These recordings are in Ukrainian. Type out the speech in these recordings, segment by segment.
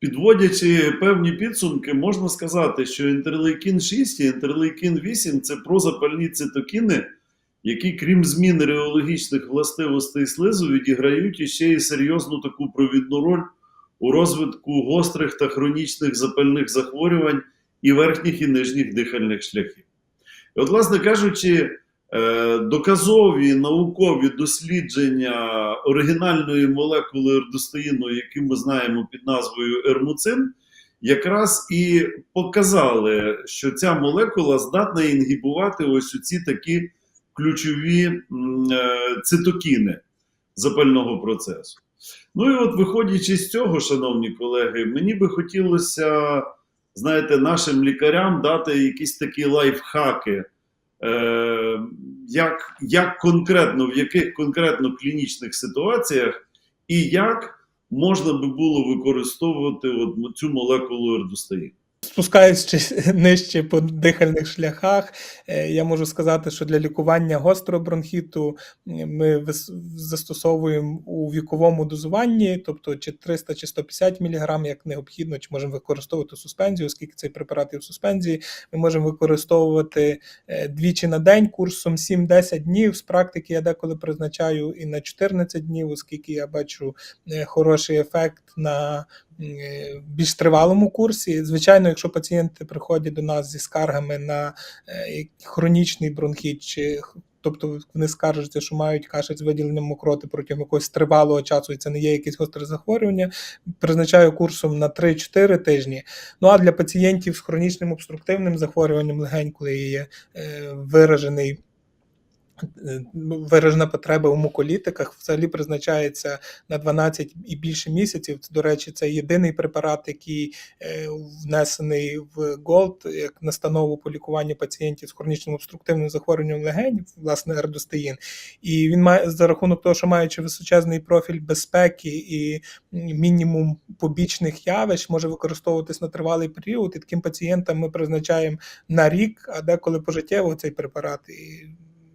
Підводячи певні підсумки, можна сказати, що інтерлейкін 6 і інтерлейкін 8 це прозапальні цитокіни, які, крім змін реологічних властивостей слизу, відіграють іще й серйозну таку провідну роль у розвитку гострих та хронічних запальних захворювань і верхніх і нижніх дихальних шляхів. І от, власне кажучи, доказові наукові дослідження оригінальної молекули ердостоїну, яку ми знаємо під назвою ермуцин, якраз і показали, що ця молекула здатна інгібувати ось ці такі ключові е, цитокіни запального процесу. Ну і от, виходячи з цього, шановні колеги, мені би хотілося, знаєте, нашим лікарям дати якісь такі лайфхаки. Е, як, як конкретно, в яких конкретно клінічних ситуаціях і як можна би було використовувати от цю молекулу ердостоїну. Спускаючись нижче по дихальних шляхах, е, я можу сказати, що для лікування гострого бронхіту ми застосовуємо у віковому дозуванні, тобто чи 300 чи 150 мг, як необхідно, чи можемо використовувати суспензію, оскільки цей препарат є в суспензії. Ми можемо використовувати е, двічі на день курсом 7-10 днів. З практики я деколи призначаю і на 14 днів, оскільки я бачу е, хороший ефект на більш тривалому курсі. Звичайно, якщо пацієнти приходять до нас зі скаргами на е, хронічний бронхіт, чи тобто вони скаржаться, що мають кашель з виділенням мокроти протягом якогось тривалого часу, і це не є якесь гостре захворювання, призначаю курсом на 3-4 тижні. Ну а для пацієнтів з хронічним обструктивним захворюванням легень, коли є е, виражений е, виражена потреба у муколітиках, взагалі призначається на 12 і більше місяців. До речі, це єдиний препарат, який е, внесений в Gold як настанову по лікуванню пацієнтів з хронічним обструктивним захворюванням легень, власне, ердостеїн. І він має за рахунок того, що маючи височезний профіль безпеки і мінімум побічних явищ, може використовуватись на тривалий період. І таким пацієнтам ми призначаємо на рік, а деколи пожиттєво цей препарат. І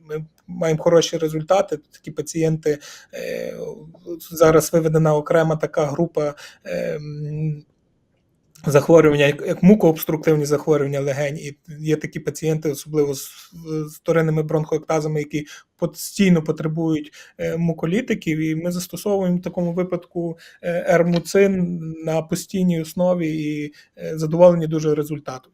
ми маємо хороші результати. Такі пацієнти е, зараз виведена окрема така група. Е, Захворювання, як, мукообструктивні захворювання легень, і є такі пацієнти, особливо з, з вторинними бронхоектазами, які постійно потребують е, муколітиків, і ми застосовуємо в такому випадку ермуцин на постійній основі і задоволені дуже результатом.